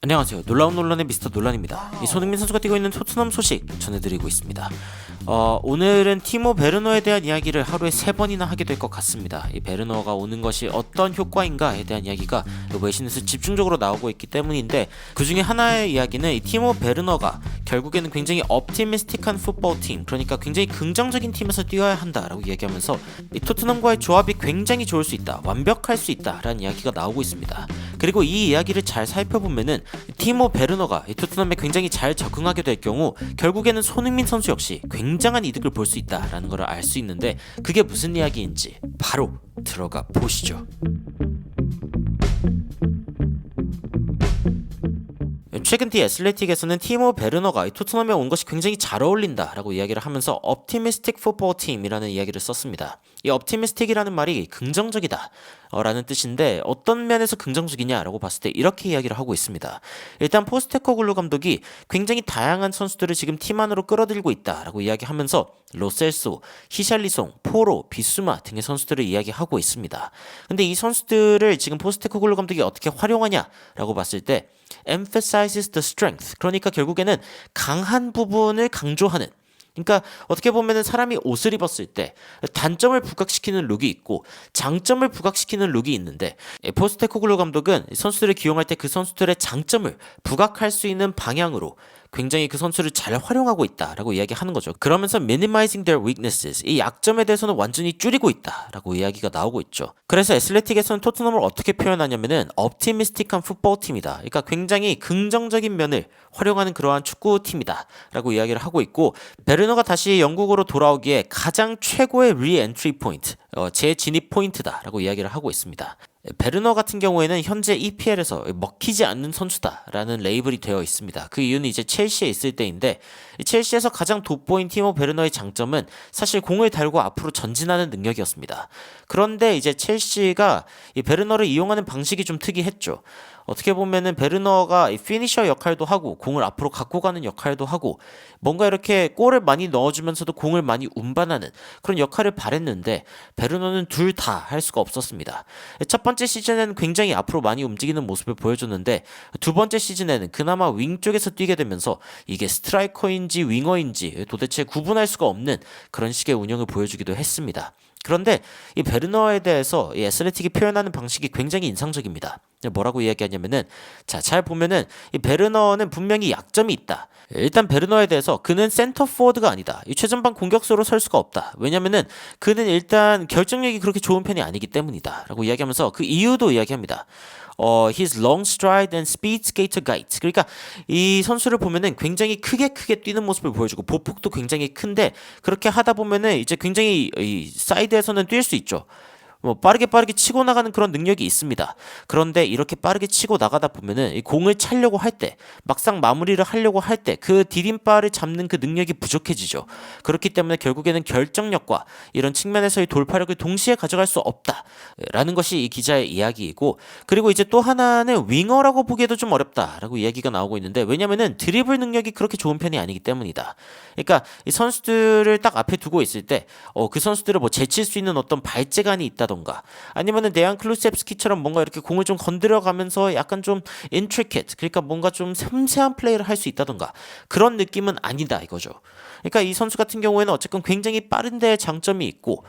안녕하세요. 놀라운 논란의 미스터 논란입니다. 이 손흥민 선수가 뛰고 있는 토트넘 소식 전해드리고 있습니다. 어, 오늘은 티모 베르너에 대한 이야기를 하루에 세 번이나 하게 될 것 같습니다. 이 베르너가 오는 것이 어떤 효과인가에 대한 이야기가 외신에서 집중적으로 나오고 있기 때문인데 그 중에 하나의 이야기는 이 티모 베르너가 결국에는 굉장히 업티미스틱한 풋볼 팀, 그러니까 굉장히 긍정적인 팀에서 뛰어야 한다라고 이야기하면서 이 토트넘과의 조합이 굉장히 좋을 수 있다, 완벽할 수 있다라는 이야기가 나오고 있습니다. 그리고 이 이야기를 잘 살펴보면은 티모 베르너가 이 토트넘에 굉장히 잘 적응하게 될 경우 결국에는 손흥민 선수 역시 굉장한 이득을 볼 수 있다라는 걸 알 수 있는데 그게 무슨 이야기인지 바로 들어가 보시죠. 최근 티 애슬레틱에서는 티모 베르너가 이 토트넘에 온 것이 굉장히 잘 어울린다라고 이야기를 하면서 optimistic football team이라는 이야기를 썼습니다. 이 optimistic이라는 말이 긍정적이다 어, 라는 뜻인데 어떤 면에서 긍정적이냐라고 봤을 때 이렇게 이야기를 하고 있습니다. 일단 포스테코글루 감독이 굉장히 다양한 선수들을 지금 팀 안으로 끌어들이고 있다라고 이야기하면서 로셀소, 히샬리송, 포로, 비수마 등의 선수들을 이야기하고 있습니다. 근데 이 선수들을 지금 포스테코글루 감독이 어떻게 활용하냐라고 봤을 때 emphasizes the strength. 그러니까 결국에는 강한 부분을 강조하는 그러니까 어떻게 보면은 사람이 옷을 입었을 때 단점을 부각시키는 룩이 있고 장점을 부각시키는 룩이 있는데 포스테코글루 감독은 선수들을 기용할 때 그 선수들의 장점을 부각할 수 있는 방향으로 굉장히 그 선수를 잘 활용하고 있다라고 이야기하는 거죠. 그러면서 minimizing their weaknesses 이 약점에 대해서는 완전히 줄이고 있다라고 이야기가 나오고 있죠. 그래서 애슬레틱에서는 토트넘을 어떻게 표현하냐면은 optimistic한 풋볼 팀이다. 그러니까 굉장히 긍정적인 면을 활용하는 그러한 축구 팀이다라고 이야기를 하고 있고 베르너가 다시 영국으로 돌아오기에 가장 최고의 리엔트리 포인트, 어, 재진입 포인트다라고 이야기를 하고 있습니다. 베르너 같은 경우에는 현재 EPL에서 먹히지 않는 선수다라는 레이블이 되어 있습니다. 그 이유는 이제 첼시에 있을 때인데 첼시에서 가장 돋보인 티모 베르너의 장점은 사실 공을 달고 앞으로 전진하는 능력이었습니다. 그런데 이제 첼시가 이 베르너를 이용하는 방식이 좀 특이했죠. 어떻게 보면은 베르너가 피니셔 역할도 하고 공을 앞으로 갖고 가는 역할도 하고 뭔가 이렇게 골을 많이 넣어주면서도 공을 많이 운반하는 그런 역할을 발했는데 베르너는 둘 다 할 수가 없었습니다. 첫 번째 시즌에는 굉장히 앞으로 많이 움직이는 모습을 보여줬는데 두 번째 시즌에는 그나마 윙 쪽에서 뛰게 되면서 이게 스트라이커인 지 윙어인지 도대체 구분할 수가 없는 그런 식의 운영을 보여주기도 했습니다. 그런데 이 베르너에 대해서 이 애슬레틱이 표현하는 방식이 굉장히 인상적입니다. 뭐라고 이야기하냐면은 자 잘 보면은 이 베르너는 분명히 약점이 있다. 일단 베르너에 대해서 그는 센터 포워드가 아니다. 이 최전방 공격수로 설 수가 없다. 왜냐면은 그는 일단 결정력이 그렇게 좋은 편이 아니기 때문이다라고 이야기하면서 그 이유도 이야기합니다. 어, his long stride and speed skater gait. 그러니까 이 선수를 보면은 굉장히 크게 크게 뛰는 모습을 보여주고 보폭도 굉장히 큰데 그렇게 하다 보면은 이제 굉장히 이 사이드 에서는 뛸 수 있죠. 뭐 빠르게 빠르게 치고 나가는 그런 능력이 있습니다. 그런데 이렇게 빠르게 치고 나가다 보면은 이 공을 차려고 할 때 막상 마무리를 하려고 할 때 그 디딤발을 잡는 그 능력이 부족해지죠. 그렇기 때문에 결국에는 결정력과 이런 측면에서의 돌파력을 동시에 가져갈 수 없다라는 것이 이 기자의 이야기이고 그리고 이제 또 하나는 윙어라고 보기에도 좀 어렵다라고 이야기가 나오고 있는데 왜냐면은 드리블 능력이 그렇게 좋은 편이 아니기 때문이다. 그러니까 이 선수들을 딱 앞에 두고 있을 때 어, 그 선수들을 뭐 제칠 수 있는 어떤 발재간이 있다. 한다던가 아니면은 데안 클루셉스키처럼 뭔가 이렇게 공을 좀 건드려 가면서 약간 좀 intricate 그러니까 뭔가 좀 섬세한 플레이를 할 수 있다던가 그런 느낌은 아니다 이거죠. 그러니까 이 선수 같은 경우에는 어쨌건 굉장히 빠른데 장점이 있고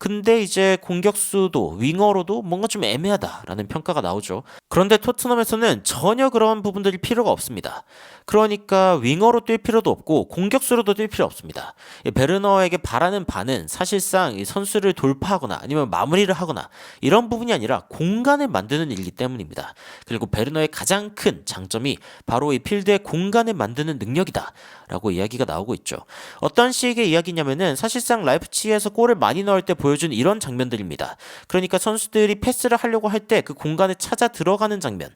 근데 이제 공격수도 윙어로도 뭔가 좀 애매하다라는 평가가 나오죠. 그런데 토트넘에서는 전혀 그런 부분들이 필요가 없습니다. 그러니까 윙어로 뛸 필요도 없고 공격수로도 뛸 필요 없습니다. 베르너에게 바라는 바는 사실상 이 선수를 돌파하거나 아니면 마무리를 하거나 이런 부분이 아니라 공간을 만드는 일이기 때문입니다. 그리고 베르너의 가장 큰 장점이 바로 이 필드의 공간을 만드는 능력이다. 라고 이야기가 나오고 있죠. 어떤 식의 이야기냐면은 사실상 라이프치히에서 골을 많이 넣을 때 보여 준 이런 장면들입니다. 그러니까 선수들이 패스를 하려고 할 때 그 공간에 찾아 들어가는 장면.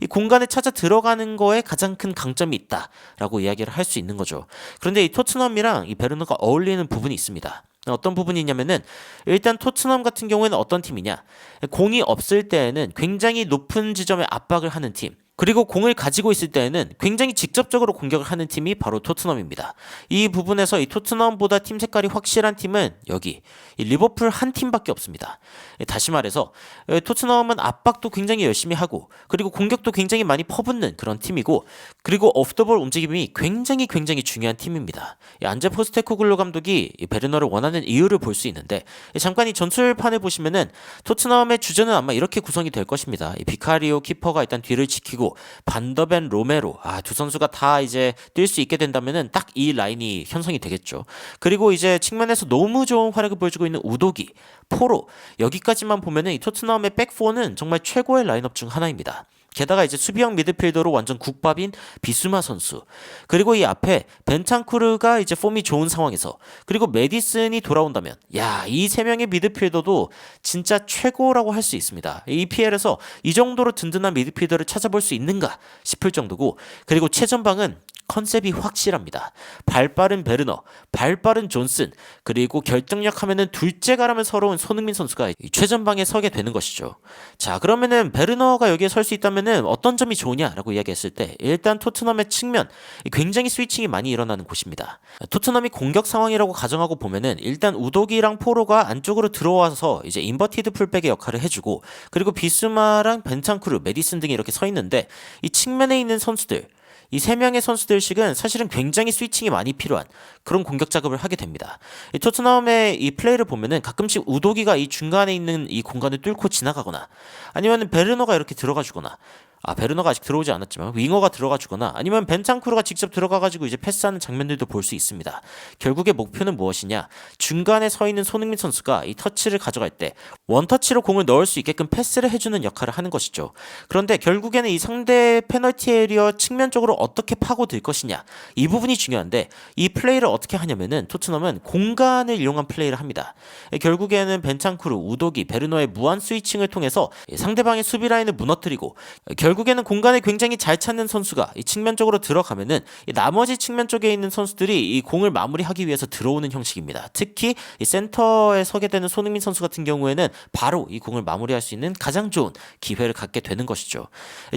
이 공간에 찾아 들어가는 거에 가장 큰 강점이 있다라고 이야기를 할 수 있는 거죠. 그런데 이 토트넘이랑 이 베르너가 어울리는 부분이 있습니다. 어떤 부분이냐면은 일단 토트넘 같은 경우에는 어떤 팀이냐 공이 없을 때에는 굉장히 높은 지점에 압박을 하는 팀 그리고 공을 가지고 있을 때에는 굉장히 직접적으로 공격을 하는 팀이 바로 토트넘입니다. 이 부분에서 이 토트넘보다 팀 색깔이 확실한 팀은 여기 이 리버풀 한 팀밖에 없습니다. 예, 다시 말해서 예, 토트넘은 압박도 굉장히 열심히 하고 그리고 공격도 굉장히 많이 퍼붓는 그런 팀이고 그리고 오프더볼 움직임이 굉장히 굉장히 중요한 팀입니다. 이 안제 포스테코글로 감독이 이 베르너를 원하는 이유를 볼 수 있는데 예, 잠깐 이 전술판을 보시면은 토트넘의 주전은 아마 이렇게 구성이 될 것입니다. 이 비카리오 키퍼가 일단 뒤를 지키고 반더벤 로메로 아 두 선수가 다 이제 뛸 수 있게 된다면은 딱 이 라인이 형성이 되겠죠. 그리고 이제 측면에서 너무 좋은 활약을 보여주고 있는 우도기, 포로 여기까지만 보면은 이 토트넘의 백포는 정말 최고의 라인업 중 하나입니다. 게다가 이제 수비형 미드필더로 완전 국밥인 비수마 선수 그리고 이 앞에 벤창쿠르가 이제 폼이 좋은 상황에서 그리고 메디슨이 돌아온다면 야 이 세 명의 미드필더도 진짜 최고라고 할 수 있습니다. 이 PL에서 이 정도로 든든한 미드필더를 찾아볼 수 있는가 싶을 정도고 그리고 최전방은 컨셉이 확실합니다. 발 빠른 베르너, 발 빠른 존슨, 그리고 결정력 하면은 둘째가라면 서러운 손흥민 선수가 이 최전방에 서게 되는 것이죠. 자, 그러면은 베르너가 여기에 설 수 있다면은 어떤 점이 좋으냐라고 이야기했을 때 일단 토트넘의 측면 굉장히 스위칭이 많이 일어나는 곳입니다. 토트넘이 공격 상황이라고 가정하고 보면은 일단 우도기랑 포로가 안쪽으로 들어와서 이제 인버티드 풀백의 역할을 해주고 그리고 비스마랑 벤창크루, 메디슨 등이 이렇게 서 있는데 이 측면에 있는 선수들 이 세 명의 선수들씩은 사실은 굉장히 스위칭이 많이 필요한 그런 공격 작업을 하게 됩니다. 이 토트넘의 이 플레이를 보면은 가끔씩 우도기가 이 중간에 있는 이 공간을 뚫고 지나가거나 아니면 베르너가 이렇게 들어가 주거나 아 베르너가 아직 들어오지 않았지만 윙어가 들어가 주거나 아니면 벤창크루가 직접 들어가 가지고 이제 패스하는 장면들도 볼 수 있습니다. 결국의 목표는 무엇이냐? 중간에 서 있는 손흥민 선수가 이 터치를 가져갈 때 원터치로 공을 넣을 수 있게끔 패스를 해주는 역할을 하는 것이죠. 그런데 결국에는 이 상대 페널티 에리어 측면 쪽으로 어떻게 파고들 것이냐 이 부분이 중요한데 이 플레이를 어떻게 하냐면은 토트넘은 공간을 이용한 플레이를 합니다. 결국에는 벤창크루, 우도기, 베르너의 무한 스위칭을 통해서 상대방의 수비 라인을 무너뜨리고 결 국에는 공간을 굉장히 잘 찾는 선수가 이 측면 쪽으로 들어가면은 이 나머지 측면 쪽에 있는 선수들이 이 공을 마무리하기 위해서 들어오는 형식입니다. 특히 이 센터에 서게 되는 손흥민 선수 같은 경우에는 바로 이 공을 마무리할 수 있는 가장 좋은 기회를 갖게 되는 것이죠.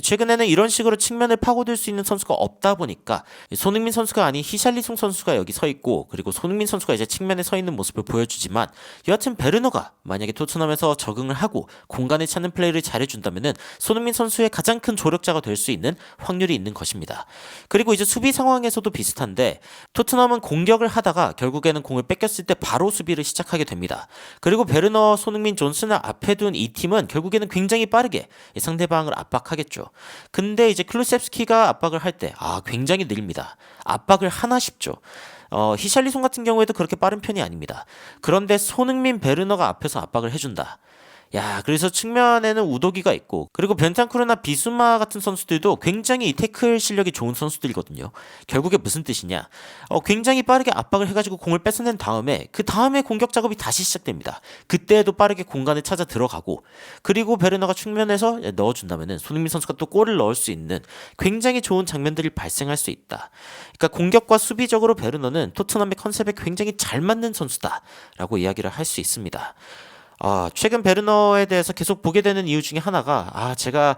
최근에는 이런 식으로 측면을 파고들 수 있는 선수가 없다 보니까 이 손흥민 선수가 아닌 히샬리송 선수가 여기 서 있고 그리고 손흥민 선수가 이제 측면에 서 있는 모습을 보여주지만 여하튼 베르너가 만약에 토트넘에서 적응을 하고 공간을 찾는 플레이를 잘해준다면은 손흥민 선수의 가장 큰 조력자가 될 수 있는 확률이 있는 것입니다. 그리고 이제 수비 상황에서도 비슷한데 토트넘은 공격을 하다가 결국에는 공을 뺏겼을 때 바로 수비를 시작하게 됩니다. 그리고 베르너, 손흥민, 존슨을 앞에 둔 이 팀은 결국에는 굉장히 빠르게 이 상대방을 압박하겠죠. 근데 이제 클루셉스키가 압박을 할 때 아 굉장히 느립니다. 압박을 하나 싶죠. 어, 히샬리송 같은 경우에도 그렇게 빠른 편이 아닙니다. 그런데 손흥민, 베르너가 앞에서 압박을 해준다. 야, 그래서 측면에는 우도기가 있고, 그리고 벤탄쿠르나 비수마 같은 선수들도 굉장히 이 태클 실력이 좋은 선수들이거든요. 결국에 무슨 뜻이냐? 어, 굉장히 빠르게 압박을 해가지고 공을 뺏어낸 다음에, 그 다음에 공격 작업이 다시 시작됩니다. 그때에도 빠르게 공간을 찾아 들어가고, 그리고 베르너가 측면에서 넣어준다면은 손흥민 선수가 또 골을 넣을 수 있는 굉장히 좋은 장면들이 발생할 수 있다. 그러니까 공격과 수비적으로 베르너는 토트넘의 컨셉에 굉장히 잘 맞는 선수다라고 이야기를 할 수 있습니다. 아, 최근 베르너에 대해서 계속 보게 되는 이유 중에 하나가 아, 제가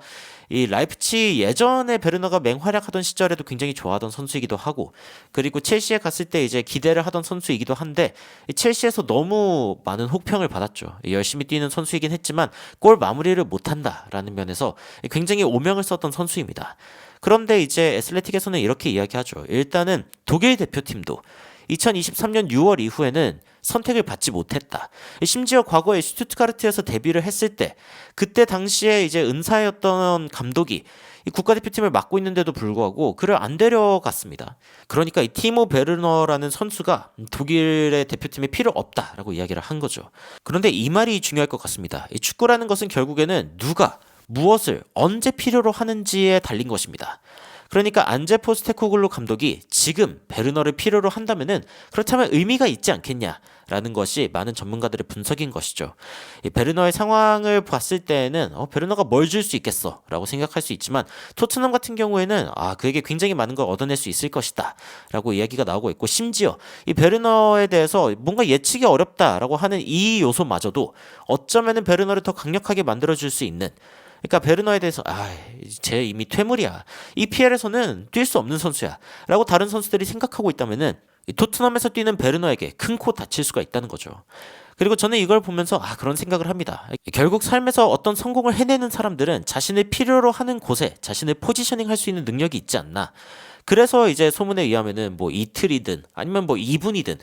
이 라이프치 예전에 베르너가 맹활약하던 시절에도 굉장히 좋아하던 선수이기도 하고 그리고 첼시에 갔을 때 이제 기대를 하던 선수이기도 한데 첼시에서 너무 많은 혹평을 받았죠. 열심히 뛰는 선수이긴 했지만 골 마무리를 못한다라는 면에서 굉장히 오명을 썼던 선수입니다. 그런데 이제 애슬레틱에서는 이렇게 이야기하죠. 일단은 독일 대표팀도 2023년 6월 이후에는 선택을 받지 못했다. 심지어 과거에 슈투트가르트에서 데뷔를 했을 때 그때 당시에 이제 은사였던 감독이 이 국가대표팀을 맡고 있는데도 불구하고 그를 안 데려갔습니다. 그러니까 이 티모 베르너라는 선수가 독일의 대표팀에 필요 없다라고 이야기를 한 거죠. 그런데 이 말이 중요할 것 같습니다. 이 축구라는 것은 결국에는 누가 무엇을 언제 필요로 하는지에 달린 것입니다. 그러니까 안제 포스테코글로 감독이 지금 베르너를 필요로 한다면은 그렇다면 의미가 있지 않겠냐라는 것이 많은 전문가들의 분석인 것이죠. 이 베르너의 상황을 봤을 때에는 어, 베르너가 뭘 줄 수 있겠어라고 생각할 수 있지만 토트넘 같은 경우에는 아 그에게 굉장히 많은 걸 얻어낼 수 있을 것이다라고 이야기가 나오고 있고 심지어 이 베르너에 대해서 뭔가 예측이 어렵다라고 하는 이 요소마저도 어쩌면은 베르너를 더 강력하게 만들어 줄 수 있는 그러니까 베르너에 대해서 아쟤 이미 퇴물이야. EPL에서는 뛸 수 없는 선수야라고 다른 선수들이 생각하고 있다면은 이 토트넘에서 뛰는 베르너에게 큰 코 다칠 수가 있다는 거죠. 그리고 저는 이걸 보면서 아 그런 생각을 합니다. 결국 삶에서 어떤 성공을 해내는 사람들은 자신을 필요로 하는 곳에 자신을 포지셔닝 할 수 있는 능력이 있지 않나. 그래서 이제 소문에 의하면은 뭐 이틀이든 아니면 뭐 2분이든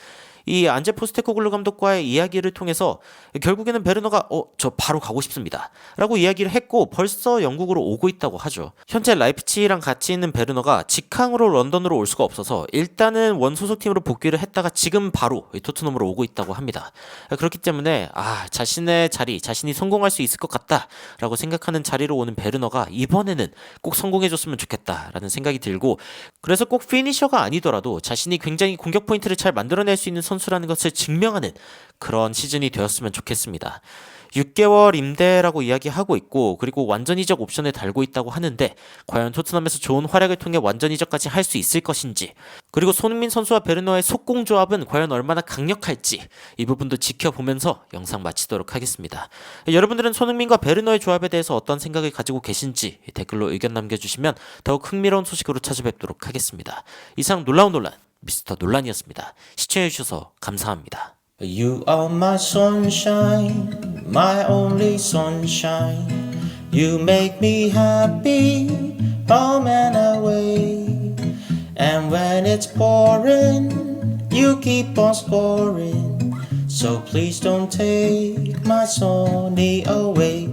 이 안제 포스테코글루 감독과의 이야기를 통해서 결국에는 베르너가 어 저 바로 가고 싶습니다 라고 이야기를 했고 벌써 영국으로 오고 있다고 하죠. 현재 라이프치히랑 같이 있는 베르너가 직항으로 런던으로 올 수가 없어서 일단은 원 소속팀으로 복귀를 했다가 지금 바로 이 토트넘으로 오고 있다고 합니다. 그렇기 때문에 아 자신의 자리 자신이 성공할 수 있을 것 같다라고 생각하는 자리로 오는 베르너가 이번에는 꼭 성공해줬으면 좋겠다라는 생각이 들고 그래서 꼭 피니셔가 아니더라도 자신이 굉장히 공격 포인트를 잘 만들어낼 수 있는 선 수라는 것을 증명하는 그런 시즌이 되었으면 좋겠습니다. 6개월 임대라고 이야기하고 있고 그리고 완전 이적 옵션을 달고 있다고 하는데 과연 토트넘에서 좋은 활약을 통해 완전 이적까지 할 수 있을 것인지 그리고 손흥민 선수와 베르너의 속공 조합은 과연 얼마나 강력할지 이 부분도 지켜보면서 영상 마치도록 하겠습니다. 여러분들은 손흥민과 베르너의 조합에 대해서 어떤 생각을 가지고 계신지 댓글로 의견 남겨주시면 더욱 흥미로운 소식으로 찾아뵙도록 하겠습니다. 이상 놀라운 논란 미스터 논란이었습니다. 시청해주셔서 감사합니다. You are my sunshine, my only sunshine. You make me happy, home and away. And when it's pouring, you keep on scoring. So please don't take my Sony away.